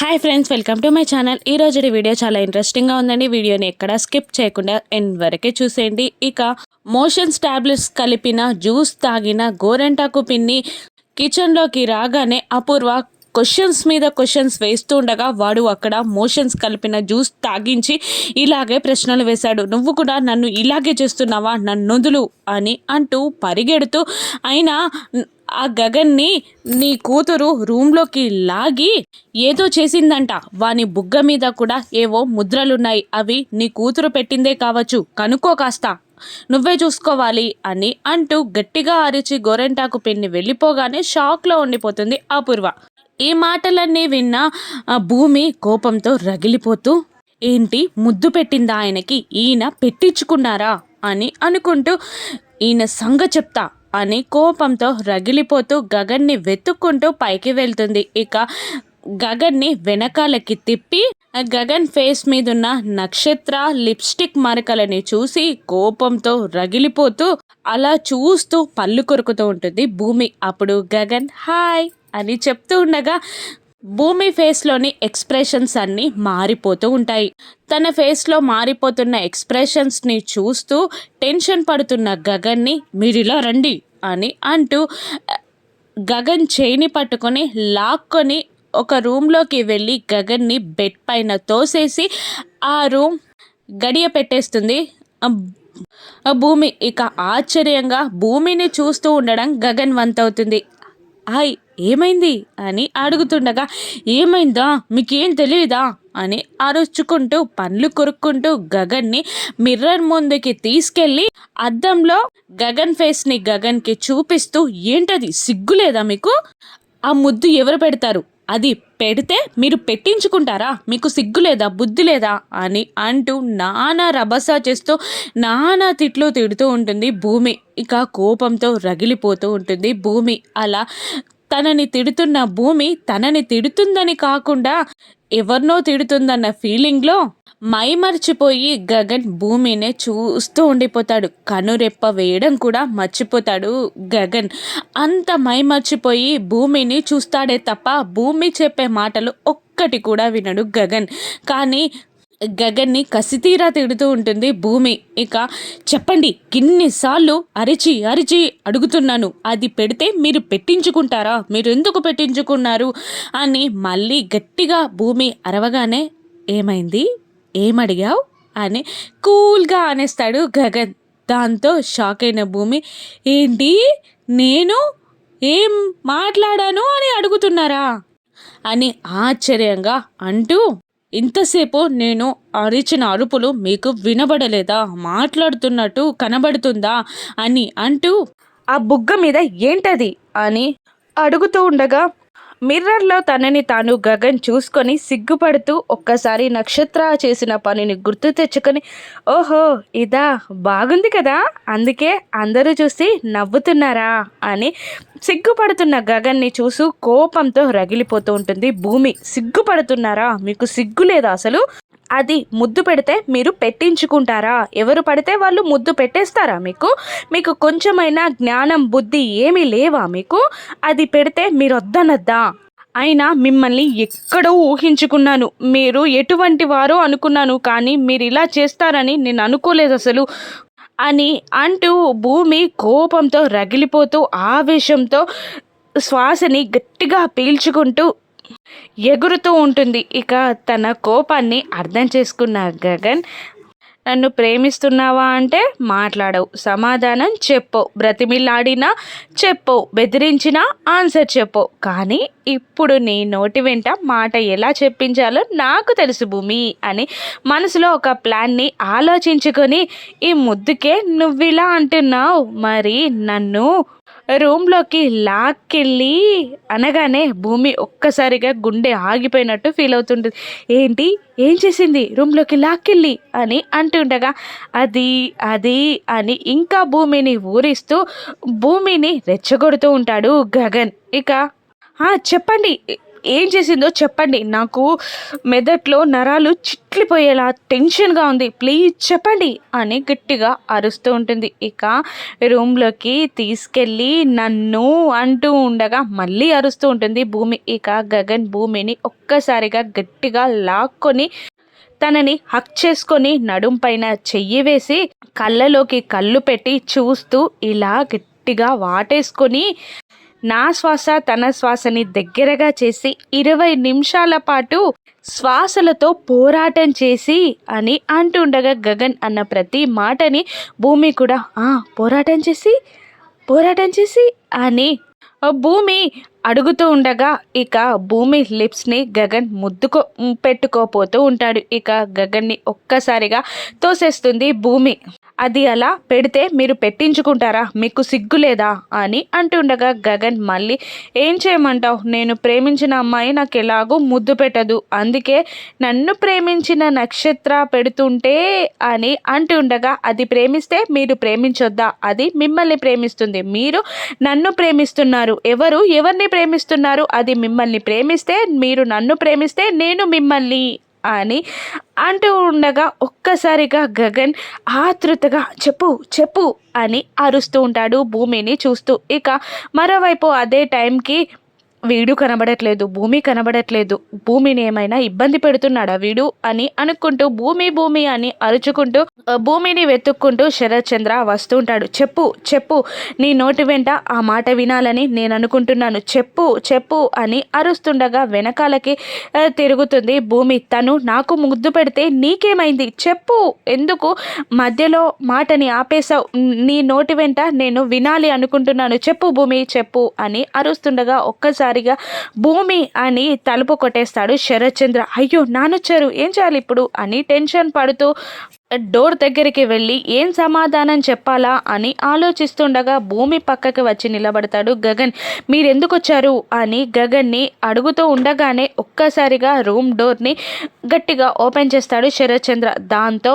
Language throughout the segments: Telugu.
Hi friends welcome to my channel ఈ రోజు వీడియో చాలా ఇంట్రెస్టింగ్గా ఉందండి. వీడియోని ఎక్కడ స్కిప్ చేయకుండా ఎండ్ వరకే చూసేయండి. ఇక మోషన్స్ టాబ్లెట్స్ కలిపిన జ్యూస్ తాగిన గోరెంటాకు పిన్ని కిచెన్లోకి రాగానే అపూర్వ క్వశ్చన్స్ మీద క్వశ్చన్స్ వేస్తూ ఉండగా వాడు అక్కడ మోషన్స్ కలిపిన జ్యూస్ తాగించి ఇలాగే ప్రశ్నలు వేశాడు. నువ్వు కూడా నన్ను ఇలాగే చేస్తున్నావా? నన్ను వదులు అని అంటూ పరిగెడుతూ అయినా ఆ గగన్ని నీ కూతురు రూమ్లోకి లాగి ఏదో చేసిందంట. వాని బుగ్గ మీద కూడా ఏవో ముద్రలున్నాయి. అవి నీ కూతురు పెట్టిందే కావచ్చు. కనుక్కో కాస్త. నువ్వే చూసుకోవాలి అని అంటూ గట్టిగా అరిచి గోరెంటాకు పెన్ని వెళ్ళిపోగానే షాక్లో ఉండిపోతుంది అపూర్వ. ఈ మాటలన్నీ విన్న ఆ భూమి కోపంతో రగిలిపోతూ ఏంటి ముద్దు పెట్టిందా ఆయనకి ఈయన పెట్టించుకున్నారా? అని అనుకుంటూ ఈయన సంగ చెప్తా. అని కోపంతో రగిలిపోతూ గగన్ని వెతుక్కుంటూ పైకి వెళ్తుంది. ఇక గగన్ని వెనకాలకి తిప్పి గగన్ ఫేస్ మీదున్న నక్షత్ర లిప్స్టిక్ మరకలని చూసి కోపంతో రగిలిపోతూ అలా చూస్తూ పళ్ళు కొరుకుతూ ఉంటుంది భూమి. అప్పుడు గగన్ హాయ్ అని చెప్తూ ఉండగా భూమి ఫేస్లోని ఎక్స్ప్రెషన్స్ అన్నీ మారిపోతూ ఉంటాయి. తన ఫేస్లో మారిపోతున్న ఎక్స్ప్రెషన్స్ని చూస్తూ టెన్షన్ పడుతున్న గగన్ని మీరిలా రండి అని అంటూ గగన్ చేయిని పట్టుకొని లాక్కొని ఒక రూమ్లోకి వెళ్ళి గగన్ని బెడ్ పైన తోసేసి ఆ రూమ్ గడియ పెట్టేస్తుంది. భూమి ఇక ఆశ్చర్యంగా భూమిని చూస్తూ ఉండడం గగన్ వంతవుతుంది. హాయ్ ఏమైంది అని అడుగుతుండగా ఏమైందా? మీకేం తెలియదా అని అరుచుకుంటూ పండ్లు కొరుక్కుంటూ గగన్ని మిర్రర్ ముందుకి తీసుకెళ్ళి అద్దంలో గగన్ ఫేస్ని గగన్కి చూపిస్తూ ఏంటది? సిగ్గులేదా మీకు? ఆ ముద్దు ఎవరు పెడతారు? అది పెడితే మీరు పెట్టించుకుంటారా? మీకు సిగ్గు లేదా? బుద్ధి లేదా? అని అంటూ నానా రభస చేస్తూ నానా తిట్లు తిడుతూ ఉంటుంది భూమి. ఇక కోపంతో రగిలిపోతూ ఉంటుంది భూమి. అలా తనని తిడుతున్న భూమి తనని తిడుతుందని కాకుండా ఎవరినో తిడుతుందన్న ఫీలింగ్లో మైమర్చిపోయి గగన్ భూమినే చూస్తూ ఉండిపోతాడు. కనురెప్ప వేయడం కూడా మర్చిపోతాడు గగన్. అంత మైమర్చిపోయి భూమిని చూస్తాడే తప్ప భూమి చెప్పే మాటలు ఒక్కటి కూడా వినడు గగన్. కానీ గగన్ని కసితీరా తిడుతూ ఉంటుంది భూమి. ఇక చెప్పండి కిన్నిసార్లు అరిచి అరిచి అడుగుతున్నాను. అది పెడితే మీరు పెట్టించుకుంటారా? మీరు ఎందుకు పెట్టించుకున్నారు? అని మళ్ళీ గట్టిగా భూమి అరవగానే ఏమైంది? ఏమడిగావు? అని కూల్గా అనేస్తాడు గగన్. దాంతో షాక్ అయిన భూమి ఏంటి? నేను ఏం మాట్లాడాను అని అడుగుతున్నారా? అని ఆశ్చర్యంగా అంటూ ఇంతసేపు నేను అరిచిన అరుపులు మీకు వినబడలేదా? మాట్లాడుతున్నట్టు కనబడుతుందా? అని అంటూ ఆ బుగ్గ మీద ఏంటది? అని అడుగుతూ ఉండగా మిర్రర్లో తనని తాను గగన్ చూసుకొని సిగ్గుపడుతూ ఒక్కసారి నక్షత్ర చేసిన పనిని గుర్తు తెచ్చుకొని ఓహో ఇదా బాగుంది కదా అందుకే అందరూ చూసి నవ్వుతున్నారా? అని సిగ్గుపడుతున్న గగన్ని చూసు కోపంతో రగిలిపోతూ ఉంటుంది భూమి. సిగ్గుపడుతున్నారా? మీకు సిగ్గు లేదా అసలు? అది ముద్దు పెడితే మీరు పెట్టించుకుంటారా? ఎవరు పడితే వాళ్ళు ముద్దు పెట్టేస్తారా మీకు? మీకు కొంచెమైనా జ్ఞానం బుద్ధి ఏమీ లేవా మీకు? అది పెడితే మీరు వద్దనద్దా? అయినా మిమ్మల్ని ఎక్కడో ఊహించుకున్నాను. మీరు ఎటువంటి వారో అనుకున్నాను కానీ మీరు ఇలా చేస్తారని నేను అనుకోలేదు అసలు అని అంటూ భూమి కోపంతో రగిలిపోతూ ఆవేశంతో శ్వాసని గట్టిగా పీల్చుకుంటూ ఎగురుతూ ఉంటుంది. ఇక తన కోపాన్ని అర్థం చేసుకున్న గగన్ నన్ను ప్రేమిస్తున్నావా అంటే మాట్లాడవు సమాధానం చెప్పు బ్రతిమిలాడినా చెప్పు బెదిరించినా ఆన్సర్ చెప్పవు. కానీ ఇప్పుడు నీ నోటి వెంట మాట ఎలా చెప్పించాలో నాకు తెలుసు భూమి అని మనసులో ఒక ప్లాన్ని ఆలోచించుకొని ఈ ముద్దుకే నువ్విలా అంటున్నావు. మరి నన్ను రూమ్లోకి లాక్కెళ్ళి అనగానే భూమి ఒక్కసారిగా గుండె ఆగిపోయినట్టు ఫీల్ అవుతుంటుంది. ఏంటి? ఏం చేసింది? రూమ్లోకి లాక్కెళ్ళి అని అంటుండగా అది అది అని ఇంకా భూమిని ఊరిస్తూ భూమిని రెచ్చగొడుతూ ఉంటాడు గగన్. ఇక చెప్పండి ఏం చేసిందో చెప్పండి. నాకు మెదట్లో నరాలు చిట్లిపోయేలా టెన్షన్గా ఉంది. ప్లీజ్ చెప్పండి అని గట్టిగా అరుస్తూ ఉంటుంది. ఇక రూమ్లోకి తీసుకెళ్ళి నన్ను అంటూ ఉండగా మళ్ళీ అరుస్తూ ఉంటుంది భూమి. ఇక గగన్ భూమిని ఒక్కసారిగా గట్టిగా లాక్కొని తనని హక్ చేసుకొని నడుం పైన చెయ్యి వేసి కళ్ళలోకి కళ్ళు పెట్టి చూస్తూ ఇలా గట్టిగా వాటేసుకొని నా శ్వాస తన శ్వాసని దగ్గరగా చేసి ఇరవై నిమిషాల పాటు శ్వాసలతో పోరాటం చేసి అని అంటుండగా గగన్ అన్న ప్రతి మాటని భూమి కూడా "ఆ, పోరాటం చేసి పోరాటం చేసి అని. భూమి అడుగుతూ ఉండగా ఇక భూమి లిప్స్ని గగన్ ముద్దుకో పెట్టుకోపోతూ ఉంటాడు. ఇక గగన్ని ఒక్కసారిగా తోసేస్తుంది భూమి. అది అలా పెడితే మీరు పెట్టించుకుంటారా? మీకు సిగ్గు లేదా? అని అంటుండగా గగన్ మళ్ళీ ఏం చేయమంటావు? నేను ప్రేమించిన అమ్మాయి నాకు ఎలాగూ ముద్దు పెట్టదు. అందుకే నన్ను ప్రేమించిన నక్షత్ర పెడుతుంటే అని అంటుండగా అది ప్రేమిస్తే మీరు ప్రేమించొద్దా? అది మిమ్మల్ని ప్రేమిస్తుంది. మీరు నన్ను ప్రేమిస్తున్నారు. ఎవరు? ఎవరిని ప్రేమిస్తున్నారు. అది మిమ్మల్ని ప్రేమిస్తే మీరు నన్ను ప్రేమిస్తే నేను మిమ్మల్ని అని అంటూ ఉండగా ఒక్కసారిగా గగన్ ఆతృతగా చెప్పు చెప్పు అని అరుస్తూ ఉంటాడు భూమిని చూస్తూ. ఇక మరోవైపు అదే టైంకి వీడు కనబడట్లేదు భూమి కనబడట్లేదు భూమిని ఏమైనా ఇబ్బంది పెడుతున్నాడా వీడు అని అనుకుంటూ భూమి భూమి అని అరుచుకుంటూ భూమిని వెతుక్కుంటూ శరత్చంద్ర వస్తుంటాడు. వస్తూ ఉంటాడు చెప్పు చెప్పు నీ నోటి వెంట ఆ మాట వినాలని నేను అనుకుంటున్నాను. చెప్పు చెప్పు అని అరుస్తుండగా వెనకాలకి తిరుగుతుంది భూమి. తను నాకు ముద్దు పెడితే నీకేమైంది? చెప్పు ఎందుకు మధ్యలో మాటని ఆపేశావు? నీ నోటి వెంట నేను వినాలి అనుకుంటున్నాను. చెప్పు భూమి చెప్పు అని అరుస్తుండగా ఒక్కసారి ఒక్కసారిగా భూమి అని తలుపు కొట్టేస్తాడు శరత్చంద్ర. అయ్యో నానొచ్చారు ఏం చేయాలి ఇప్పుడు? అని టెన్షన్ పడుతూ డోర్ దగ్గరికి వెళ్ళి ఏం సమాధానం చెప్పాలా అని ఆలోచిస్తుండగా భూమి పక్కకి వచ్చి నిలబడతాడు గగన్. మీరెందుకు వచ్చారు అని గగన్ని అడుగుతూ ఉండగానే ఒక్కసారిగా రూమ్ డోర్ని గట్టిగా ఓపెన్ చేస్తాడు శరత్చంద్ర దాంతో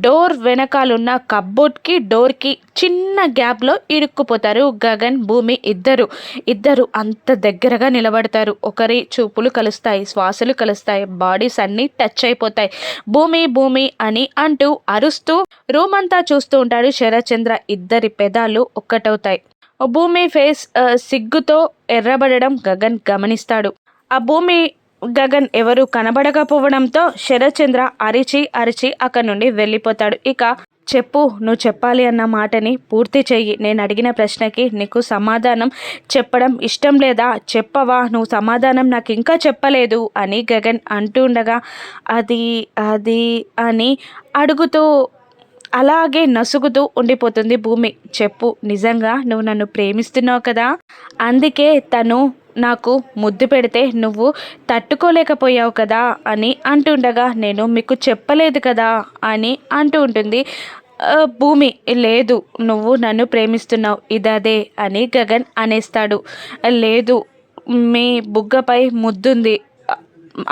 డోర్ వెనకాలన్న కబ్బోర్డ్కి డోర్కి చిన్న గ్యాప్లో ఇరుక్కుపోతారు గగన్ భూమి ఇద్దరు. ఇద్దరు అంత దగ్గరగా నిలబడతారు. ఒకరి చూపులు కలుస్తాయి శ్వాసలు కలుస్తాయి బాడీస్ అన్నీ టచ్ అయిపోతాయి. భూమి భూమి అని అంటూ అరుస్తూ రూమ్ అంతా చూస్తూ ఉంటాడు శరత్చంద్ర. ఇద్దరి పెదాలు ఒక్కటవుతాయి. భూమి ఫేస్ ఆ, సిగ్గుతో ఎర్రబడడం గగన్ గమనిస్తాడు. ఆ భూమి గగన్ ఎవరు కనబడకపోవడంతో శరత్చంద్ర అరిచి అరిచి అక్కడి నుండి వెళ్ళిపోతాడు. ఇక చెప్పు నువ్వు చెప్పాలి అన్న మాటని పూర్తి చెయ్యి. నేను అడిగిన ప్రశ్నకి నీకు సమాధానం చెప్పడం ఇష్టం లేదా? చెప్పవా నువ్వు సమాధానం నాకు ఇంకా చెప్పలేదు అని గగన్ అంటుండగా అది అది అని అడుగుతూ అలాగే నసుగుతూ ఉండిపోతుంది భూమి. చెప్పు నిజంగా నువ్వు నన్ను ప్రేమిస్తున్నావు కదా? అందుకే తను నాకు ముద్దు పెడితే నువ్వు తట్టుకోలేకపోయావు కదా అని అంటుండగా నేను మీకు చెప్పలేదు కదా అని అంటూ ఉంటుంది. భూమి లేదు నువ్వు నన్ను ప్రేమిస్తున్నావు ఇదదే అని గగన్ అనేస్తాడు. లేదు మీ బుగ్గపై ముద్దుంది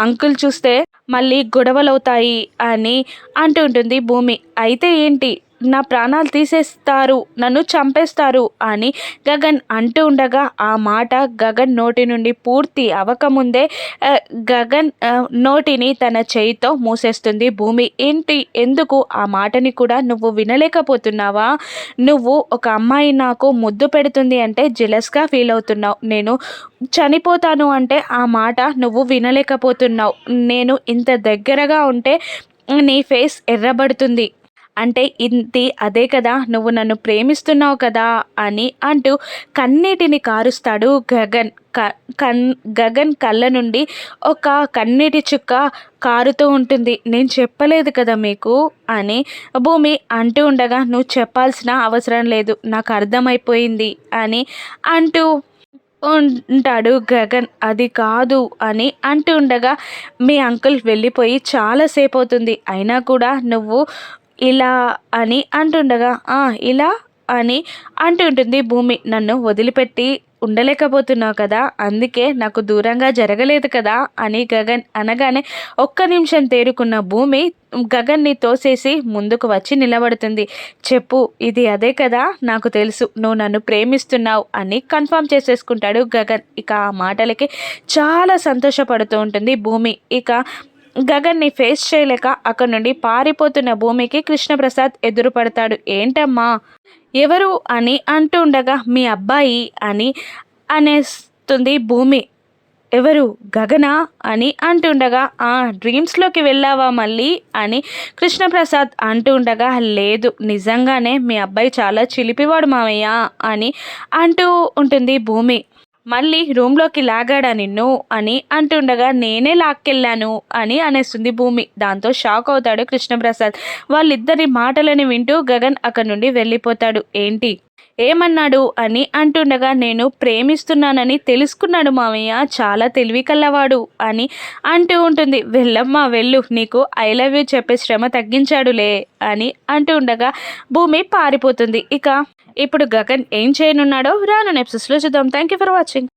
అంకుల్ చూస్తే మళ్ళీ గొడవలవుతాయి అని అంటుంటుంది భూమి. అయితే ఏంటి? నా ప్రాణాలు తీసేస్తారు నన్ను చంపేస్తారు అని గగన్ అంటూ ఉండగా ఆ మాట గగన్ నోటి నుండి పూర్తి అవ్వకముందే గగన్ నోటిని తన చేయితో మూసేస్తుంది. భూమి ఏంటి ఎందుకు ఆ మాటని కూడా నువ్వు వినలేకపోతున్నావా? నువ్వు ఒక అమ్మాయి నాకు ముద్దు పెడుతుంది అంటే జెలస్గా ఫీల్ అవుతున్నావు. నేను చనిపోతాను అంటే ఆ మాట నువ్వు వినలేకపోతున్నావు. నేను ఇంత దగ్గరగా ఉంటే నీ ఫేస్ ఎర్రబడుతుంది. అంటే ఇంతి అదే కదా నువ్వు నన్ను ప్రేమిస్తున్నావు కదా అని అంటూ కన్నీటిని కారుస్తాడు గగన్. క కన్ గగన్ కళ్ళ నుండి ఒక కన్నీటి చుక్క కారుతూ ఉంటుంది. నేను చెప్పలేదు కదా మీకు అని భూమి అంటూ ఉండగా నువ్వు చెప్పాల్సిన అవసరం లేదు నాకు అర్థమైపోయింది అని అంటూ ఉంటాడు గగన్. అది కాదు అని అంటూ ఉండగా మీ అంకుల్ వెళ్ళిపోయి చాలాసేపు అవుతుంది. అయినా కూడా నువ్వు ఇలా అని అంటుండగా "ఆ, ఇలా అని అంటుంటుంది భూమి. నన్ను వదిలిపెట్టి ఉండలేకపోతున్నావు కదా అందుకే నాకు దూరంగా జరగలేదు కదా అని గగన్ అనగానే ఒక్క నిమిషం తేరుకున్న భూమి గగన్ని తోసేసి ముందుకు వచ్చి నిలబడుతుంది. చెప్పు ఇది అదే కదా నాకు తెలుసు. నువ్వు నన్ను ప్రేమిస్తున్నావు అని కన్ఫర్మ్ చేసేసుకుంటాడు గగన్. ఇక ఆ మాటలకి చాలా సంతోషపడుతూ ఉంటుంది భూమి. ఇక గగన్ని ఫేస్ చేయలేక అక్కడి నుండి పారిపోతున్న భూమికి కృష్ణప్రసాద్ ఎదురుపడతాడు. ఏంటమ్మా? ఎవరు? అని అంటూ ఉండగా మీ అబ్బాయి అని అనేస్తుంది భూమి. ఎవరు? గగనా? అని అంటుండగా ఆ డ్రీమ్స్లోకి వెళ్ళావా మళ్ళీ? అని కృష్ణప్రసాద్ అంటూ ఉండగా లేదు నిజంగానే మీ అబ్బాయి చాలా చిలిపివాడు మామయ్య అని అంటూ ఉంటుంది భూమి. మళ్ళీ రూమ్లోకి లాగాడా నిన్ను అని అంటుండగా నేనే లాక్కెళ్ళాను అని అనేస్తుంది భూమి. దాంతో షాక్ అవుతాడు కృష్ణప్రసాద్. వాళ్ళిద్దరి మాటలని వింటూ గగన్ అక్కడి నుండి వెళ్ళిపోతాడు. ఏంటి? ఏమన్నాడు అని అంటుండగా నేను ప్రేమిస్తున్నానని తెలుసుకున్నాడు మామయ్య. చాలా తెలివి కల్లవాడు అని అంటూ ఉంటుంది. వెళ్ళమ్మా వెళ్ళు. నీకు ఐ లవ్ యూ చెప్పే శ్రమ తగ్గించాడులే అని అంటూ ఉండగా భూమి పారిపోతుంది. ఇక ఇప్పుడు గగన్ ఏం చేయనున్నాడో రాను ఎపిసోడ్స్లో చూద్దాం. Thank you for watching